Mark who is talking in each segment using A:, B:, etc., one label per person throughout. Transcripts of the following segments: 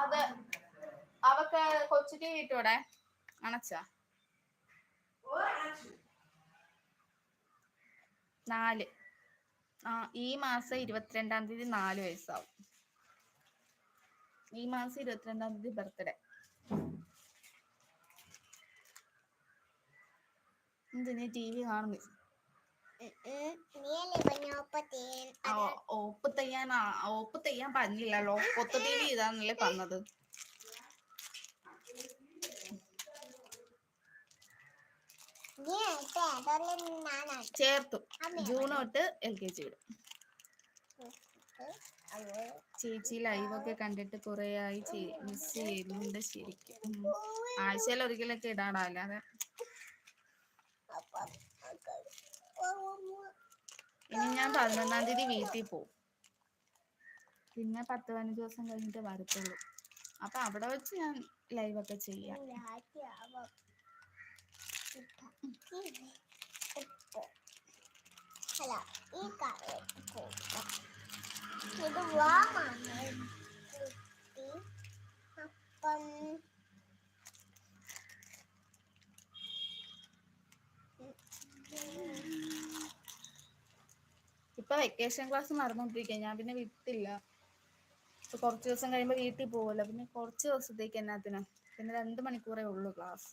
A: അത് അവക്ക് കൊച്ചു ടി വി ഇട്ടൂടെ അണച്ചാ? നാല്. ആ ഈ മാസം ഇരുപത്തിരണ്ടാം തീയതി നാല് വയസ്സാവും. ഈ മാസം ഇരുപത്തിരണ്ടാം തീയതി ബർത്ത്ഡേ. എന്തിനീ ടി വി കാണുന്നു ഓപ്പ് തെയ്യാൻ ഓപ്പ് തെയ്യാൻ പറഞ്ഞില്ലല്ലോ കൊത്തു ടി വി ഇതാന്നല്ലേ പറഞ്ഞത്. ചേർത്തു. ജൂൺ തൊട്ട് എൽ കെ ജി വിടും ചേച്ചി ലൈവ് ഒക്കെ കണ്ടിട്ട് കുറെ ആയി മിസ് ചെയ്യുന്നുണ്ട് ശരിക്കും. ആഴ്ചയിൽ ഒരിക്കലൊക്കെ ഇടാടാ അല്ലാതെ
B: അപ്പം
A: ഇനി ഞാൻ പതിനൊന്നാം തീയതി വീട്ടിൽ പോകും പിന്നെ പത്ത് പതിനഞ്ച് ദിവസം കഴിഞ്ഞിട്ട് വരത്തുള്ളൂ. അപ്പൊ അവിടെ വെച്ച് ഞാൻ ലൈവ് ഒക്കെ ചെയ്യാം.
B: ഹലോ ഈ കറി ഇത് വാമാണ് അപ്പം
A: ഇപ്പൊ വെക്കേഷൻ ക്ലാസ് നടന്നുകൊണ്ടിരിക്കുക ഞാൻ പിന്നെ വിട്ടില്ല. കുറച്ച് ദിവസം കഴിയുമ്പോൾ വീട്ടിൽ പോകുമല്ലോ പിന്നെ കുറച്ച് ദിവസത്തേക്ക് എന്നാത്തിന്? പിന്നെ രണ്ട് മണിക്കൂറേ ഉള്ളൂ ക്ലാസ്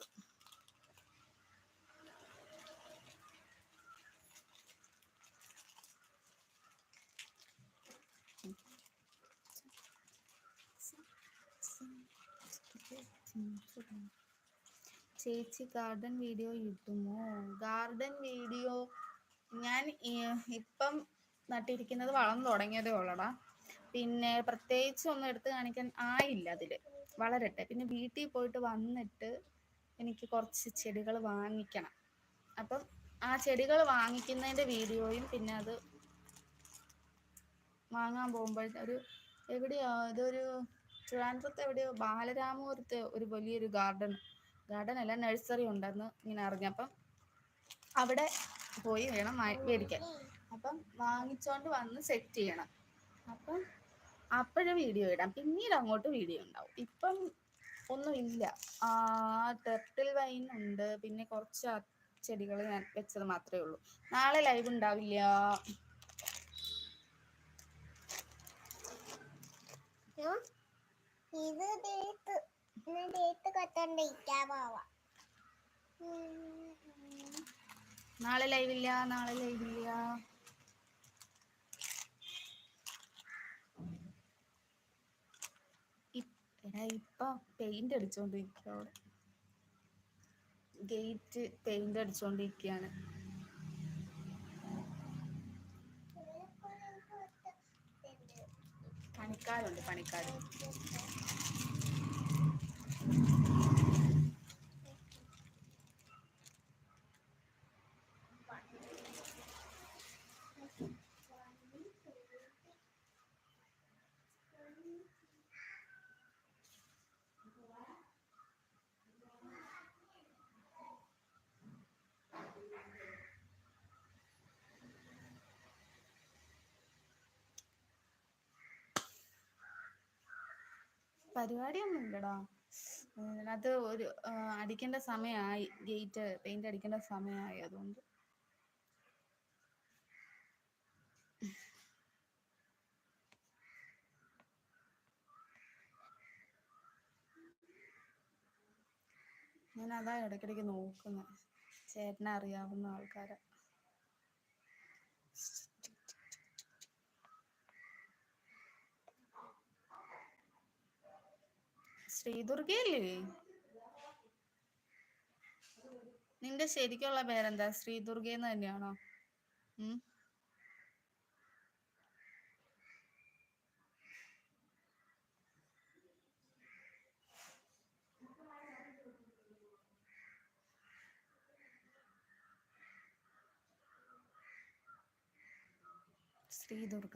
A: ചേച്ചി ഗാർഡൻ വീഡിയോ ഇട്ടുമോ ഗാർഡൻ വീഡിയോ ഞാൻ ഇപ്പം നട്ടിരിക്കുന്നത് വളർന്നു തുടങ്ങിയതേ ഉള്ളടാ. പിന്നെ പ്രത്യേകിച്ച് ഒന്നും എടുത്ത് കാണിക്കാൻ ആയില്ല അതിൽ. വളരട്ടെ. പിന്നെ വീട്ടിൽ പോയിട്ട് വന്നിട്ട് എനിക്ക് കുറച്ച് ചെടികൾ വാങ്ങിക്കണം. അപ്പം ആ ചെടികൾ വാങ്ങിക്കുന്നതിന്റെ വീഡിയോയും പിന്നെ അത് വാങ്ങാൻ പോകുമ്പോഴത്തെ ഒരു എവിടെയോ ഇതൊരു ട്രിവാൻഡ്രത്ത് എവിടെയോ ബാലരാമപുരത്ത് ഒരു വലിയൊരു ഗാർഡൻ ഗാർഡൻ അല്ല നഴ്സറി ഉണ്ടെന്ന് ഇങ്ങനെ അറിഞ്ഞപ്പം അവിടെ പോയി വേണം മേടിക്കാൻ. അപ്പം വാങ്ങിച്ചോണ്ട് വന്ന് സെറ്റ് ചെയ്യണം. അപ്പം അപ്പോഴും വീഡിയോ ഇടാം. പിന്നീട് അങ്ങോട്ട് വീഡിയോ ഉണ്ടാവും. ഇപ്പം ഒന്നുമില്ല ആ ടെർട്ടിൽ വൈൻ ഉണ്ട്. പിന്നെ കുറച്ച് ചെടികൾ ഞാൻ വെച്ചത് മാത്രമേ ഉള്ളൂ. നാളെ ലൈവ് ഉണ്ടാവില്ല. നാളെ ലൈവില്ല നാളെ ലൈവില്ല ഇപ്പൊ പെയിന്റ് അടിച്ചോണ്ടിരിക്കുക ഗേറ്റ് പെയിന്റ് അടിച്ചോണ്ടിരിക്കുകയാണ് പണിക്കാരുണ്ട് പണിക്കാർ പരിപാടിയൊന്നും ഇല്ലടാ അതിനകത്ത് ഒരു അടിക്കേണ്ട സമയമായി. ഗേറ്റ് പെയിന്റ് അടിക്കേണ്ട സമയമായി അതുകൊണ്ട്. ഞാൻ അതാ ഇടയ്ക്കിടയ്ക്ക് നോക്കുന്നത് ചേട്ടനെ അറിയാവുന്ന ആൾക്കാരെ. ശ്രീദുർഗയല്ലേ? നിന്റെ ശരിക്കുള്ള പേരെന്താ? ശ്രീദുർഗയെന്ന് തന്നെയാണോ? ശ്രീ ശ്രീദുർഗ.